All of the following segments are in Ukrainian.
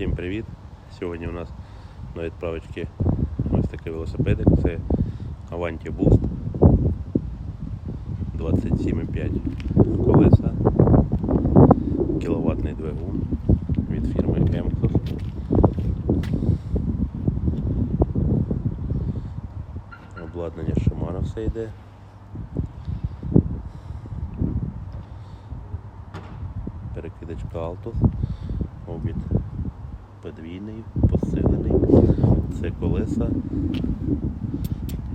Всім привіт! Сьогодні у нас на відправочці ось такий велосипедик. Це Avanti Boost 27,5 колеса, кіловатний двигун від фірми Emcos. Обладнання Shimano все йде. Перекидачка Altus, обід подвійний, посилений. Це колеса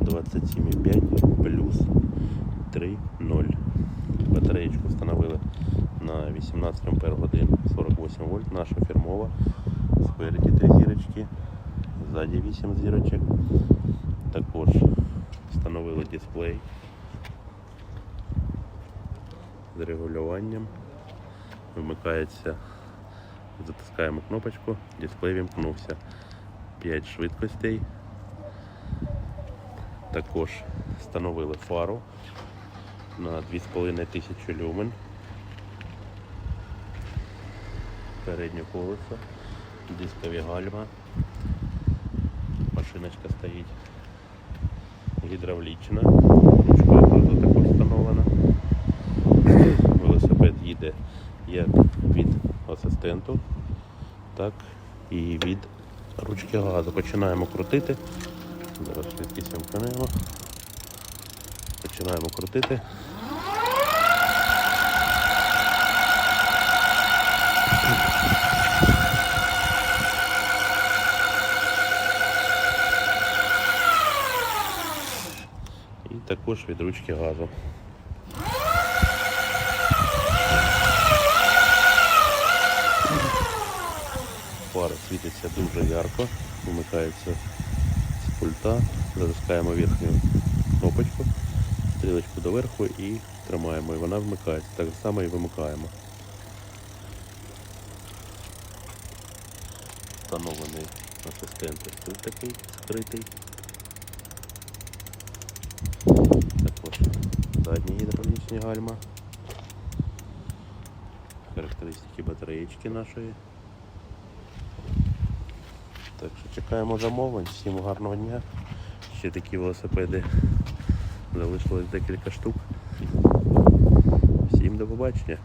27,5 плюс 3,0. Батареєчку встановили на 18 Ампер годин 48 вольт. Наша фірмова. Спереді 3 зірочки, ззаді 8 зірочок. Також встановили дисплей з регулюванням. Вмикається Затискаємо кнопочку, дисплей вімкнувся. 5 швидкостей. Також встановили фару на 2500 люмен. Переднє колесо, дискові гальма. Машиночка стоїть гідравлічна. Ручка також встановлена. Велосипед їде як від асистенту, так і від ручки газу. Починаємо крутити. Зараз швидкість вимкнемо. Починаємо крутити. І також від ручки газу. Світиться дуже ярко, вмикається з пульта, затискаємо верхню кнопочку, стрілочку доверху і тримаємо, і вона вмикається. Так само і вимикаємо. Встановлений асистент тут такий скритий. Також задні гідравлічні гальма. Характеристики батареєчки нашої. Так що чекаємо замовлень. Всім гарного дня. Ще такі велосипеди залишилось декілька штук. Всім до побачення.